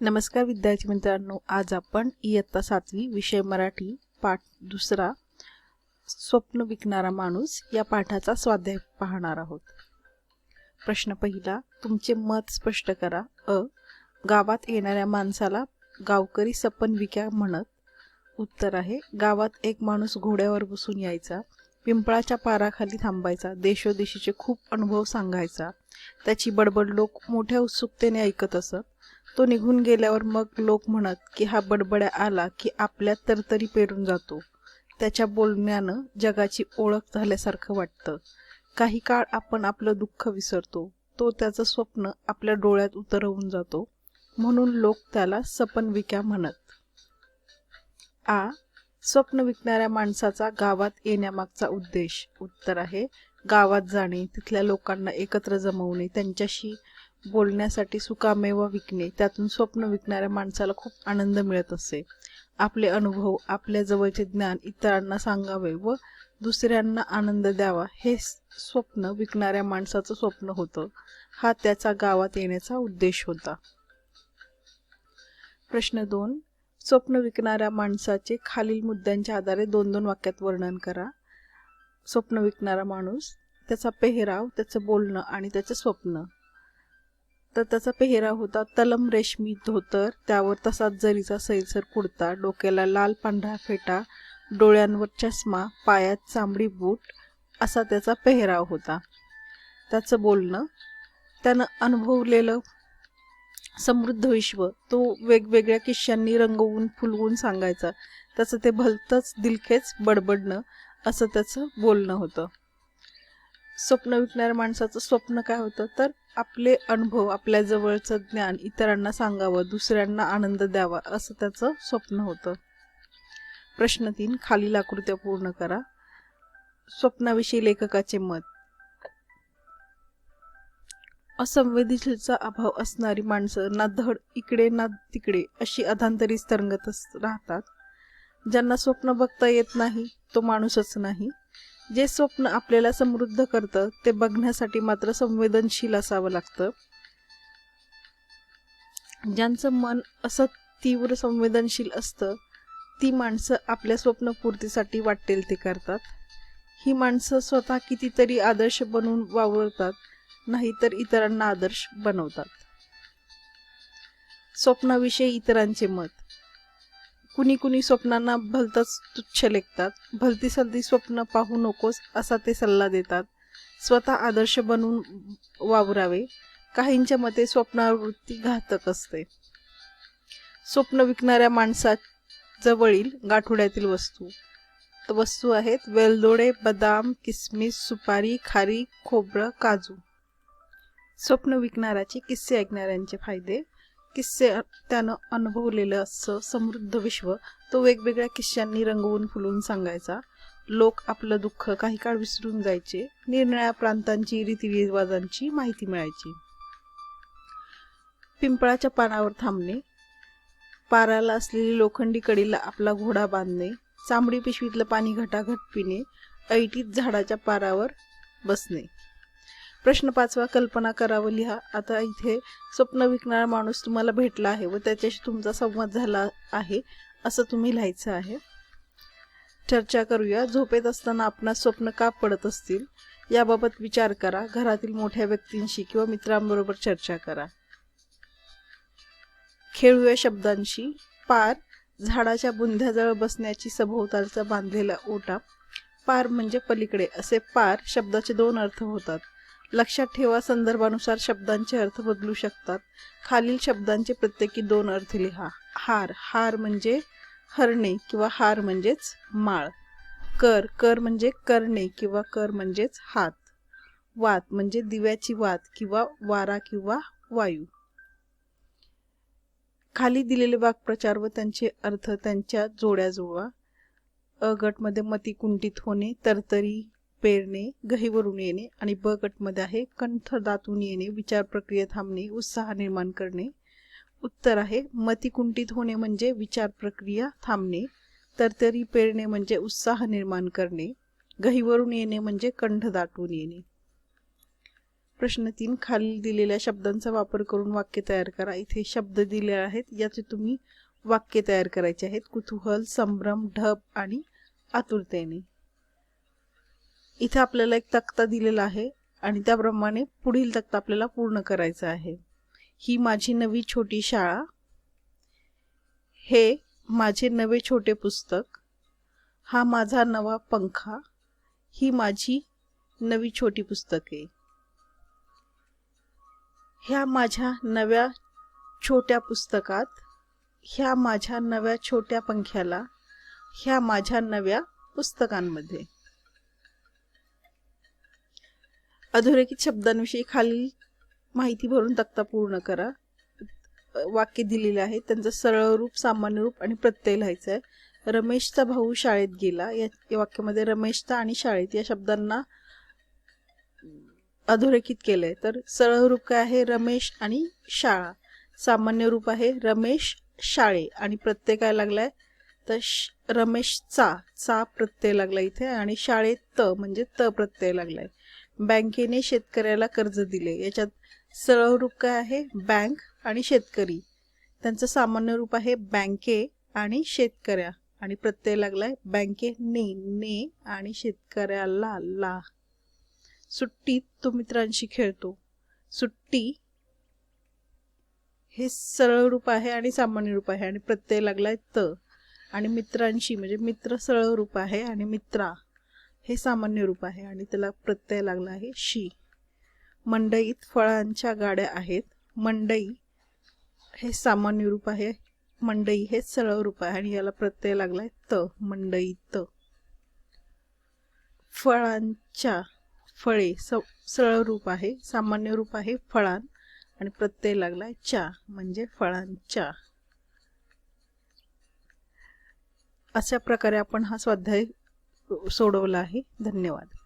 नमस्कार विद्यार्थी मित्रांनो आज आपण इयत्ता सातवी विषय मराठी पाठ दुसरा स्वप्न विकणारा माणूस या पाठाचा स्वाध्याय पाहणार आहोत. प्रश्न पहिला तुमचे मत स्पष्ट करा. अ गावात येणाऱ्या माणसाला गावकरी सपन विक्या म्हणत उत्तर आहे गावात एक माणूस घोड्यावर बसून यायचा पिंपळाच्या पाराखाली थांबायचा देशोदेशीचे खूप अनुभव सांगायचा त्याची बडबड लोक मोठ्या उत्सुकतेने ऐकत असत तो निघून गेल्यावर मग लोक म्हणत की हा बडबड्या आला की आपल्यात तरतरी पेरून जातो. त्याच्या बोलण्यानं जगाची ओळख झाल्यासारखं वाटतं. काही काळ आपण आपलं दुःख विसरतो. तो त्याचं स्वप्न आपल्या डोळ्यात उतरवून जातो. म्हणून लोक त्याला सपन विक्या म्हणत. आ स्वप्न विकणाऱ्या माणसाचा गावात येण्यामागचा उद्देश. उत्तर आहे गावात जाणे तिथल्या लोकांना एकत्र जमवणे त्यांच्याशी बोलण्यासाठी सुकामेवा विकणे त्यातून स्वप्न विकणाऱ्या माणसाला खूप आनंद मिळत असे. आपले अनुभव आपल्या जवळचे ज्ञान इतरांना सांगावे व दुसऱ्यांना आनंद द्यावा हे स्वप्न विकणाऱ्या माणसाचं स्वप्न होतं. हा त्याचा गावात येण्याचा उद्देश होता. प्रश्न दोन. स्वप्न विकणाऱ्या माणसाचे खालील मुद्द्यांच्या आधारे दोन दोन वाक्यात वर्णन करा. स्वप्न विकणारा माणूस त्याचा पेहराव त्याचं बोलणं आणि त्याचं स्वप्न. तर त्याचा पेहराव होता तलम रेशमी धोतर त्यावर तसाच जरीचा सैलसर कुडता डोक्याला लाल पांढरा फेटा डोळ्यांवर चष्मा पायात चांबडी बूट असा त्याचा पेहराव होता. त्याचं बोलणं त्यानं अनुभवलेलं समृद्ध विश्व तो वेगवेगळ्या किश्यांनी रंगवून फुलवून सांगायचा. त्याचं ते भलतंच दिलखेच बडबडणं असं त्याचं बोलणं होतं. स्वप्न विकणाऱ्या माणसाचं स्वप्न काय होतं? तर आपले अनुभव आपल्या जवळचं ज्ञान इतरांना सांगावं दुसऱ्यांना आनंद द्यावा असं त्याचं स्वप्न होतं. प्रश्न तीन खालील आकृत्या पूर्ण करा. स्वप्नाविषयी लेखकाचे मत. असंवेदनशीलचा अभाव असणारी माणसं ना धड इकडे ना तिकडे अशी अधांतरी तरंगत राहतात. ज्यांना स्वप्न बघता येत नाही तो माणूसच नाही. जे स्वप्न आपल्याला समृद्ध करतं ते बघण्यासाठी मात्र संवेदनशील असावं लागतं. ज्यांचं मन असं तीव्र संवेदनशील असतं ती माणसं आपल्या स्वप्नपूर्तीसाठी वाटेल ते करतात. ही माणसं स्वतः कितीतरी आदर्श बनवून वावरतात नाहीतर इतरांना आदर्श बनवतात. स्वप्नाविषयी इतरांचे मत. कुणी कुणी स्वप्नांना भलतच तुच्छ लेखतात. भलती सलती स्वप्न पाहू नकोस असा ते सल्ला देतात. स्वतः आदर्श बनून वावरावे. काहींच्या मते स्वप्नावृत्ती घातक असते. स्वप्न विकणाऱ्या माणसा जवळील गाठोड्यातील वस्तू. वस्तू आहेत वेलदोडे बदाम किसमिस सुपारी खारी खोबरं काजू. स्वप्न विकणाऱ्याचे किस्से ऐकणाऱ्यांचे फायदे. किस्से त्यानं अनुभवलेलं असं समृद्ध विश्व तो वेगवेगळ्या किस्स्यांनी रंगवून फुलून सांगायचा. लोक आपलं दुःख काही काळ विसरून जायचे निरनिळ्या प्रांतांची रीतिरिवाजांची माहिती मिळायची. पिंपळाच्या पानावर थांबणे पाराला असलेली लोखंडी कडीला आपला घोडा बांधणे चांबडी पिशवीतलं पाणी घटाघट पिणे ऐटीत झाडाच्या पारावर बसणे. प्रश्न पाचवा कल्पना करावं लिहा. आता इथे स्वप्न विकणारा माणूस तुम्हाला भेटला आहे व त्याच्याशी तुमचा संवाद झाला आहे असं तुम्ही लिहायचं आहे. चर्चा करूया. झोपेत असताना आपणास स्वप्न का पडत असतील? याबाबत विचार करा. घरातील मोठ्या व्यक्तींशी किंवा मित्रांबरोबर चर्चा करा. खेळूया शब्दांशी. पार झाडाच्या बुंध्याजवळ बसण्याची सभोवतालचा बांधलेला ओटा. पार म्हणजे पलीकडे. असे पार शब्दाचे दोन अर्थ होतात. लक्षात ठेवा संदर्भानुसार शब्दांचे अर्थ बदलू शकतात. खालील शब्दांचे प्रत्येकी दोन अर्थ लिहा. हार. हार म्हणजे हरणे किंवा हार म्हणजेच माळ. कर. कर म्हणजे करणे किंवा कर म्हणजेच हात. वात म्हणजे दिव्याची वात किंवा वारा किंवा वायू. खाली दिलेले वाक्प्रचार व त्यांचे अर्थ त्यांच्या जोड्या जुळवा अ गटमध्ये मती कुंठित होणे तरतरी पेरणे गहीवरून येणे आणि ब गटमध्ये आहे कंठ दातून येणे विचार प्रक्रिया थांबणे उत्साह निर्माण करणे. उत्तर आहे मती कुंठित होणे म्हणजे विचार प्रक्रिया थांबणे तरतरी पेरणे म्हणजे उत्साह निर्माण करणे गहीवरून येणे म्हणजे कंठ दाटून येणे. प्रश्न तीन खालील दिलेल्या शब्दांचा वापर करून वाक्य तयार करा. इथे शब्द दिले आहेत याचे तुम्ही वाक्य तयार करायचे आहेत. कुतूहल संभ्रम ढब आणि आतुरतेने. इथे आपल्याला एक तक्ता दिलेला आहे आणि त्याप्रमाणे पुढील तक्ता आपल्याला पूर्ण करायचा आहे. ही माझी नवी छोटी शाळा. हे माझे नवे छोटे पुस्तक. हा माझा नवा पंखा. ही माझी नवी छोटी पुस्तके. ह्या माझ्या नव्या छोट्या पुस्तकात ह्या माझ्या नव्या छोट्या पंख्याला ह्या माझ्या नव्या पुस्तकांमध्ये. अधोरेखित शब्दांविषयी खालील माहिती भरून तक्ता पूर्ण करा. वाक्य दिलेले आहे त्यांचं सरळ रूप सामान्य रूप आणि प्रत्यय लिहायचं आहे. रमेशचा भाऊ शाळेत गेला. या वाक्यामध्ये रमेशचा आणि शाळेत या शब्दांना अधोरेखित केलंय. तर सरळ रूप काय आहे? रमेश आणि शाळा. सामान्य रूप आहे रमेश शाळे आणि प्रत्यय काय लागलाय? तर श- रमेशचा चा प्रत्यय लागला इथे आणि शाळेत त म्हणजे त प्रत्यय लागलाय. बँकेने शेतकऱ्याला कर्ज दिले. याच्यात सरळ रूप काय आहे? बँक आणि शेतकरी. त्यांचं सामान्य रूप आहे बँके आणि शेतकऱ्या. आणि प्रत्यय लागलाय बँके ने ने आणि शेतकऱ्याला ला. सुट्टीत तो मित्रांशी खेळतो. सुट्टी हे सरळ रूप आहे आणि सामान्य रूप आहे. आणि प्रत्यय लागलाय त. आणि मित्रांशी म्हणजे मित्र सरळ रूप आहे आणि मित्रा. हे सामान्य रूप आहे आणि त्याला प्रत्यय लागला आहे शी. मंडईत फळांच्या गाड्या आहेत. मंडई हे सामान्य रूप आहे. मंडई हे सरळ रूप आहे आणि याला प्रत्यय लागला आहे त. मंडई त फळांच्या फळे स सरळ रूप आहे. सामान्य रूप आहे फळां आणि प्रत्यय लागला आहे चा म्हणजे फळांच्या. अशा प्रकारे आपण हा स्वाध्याय सोडवला आहे. धन्यवाद.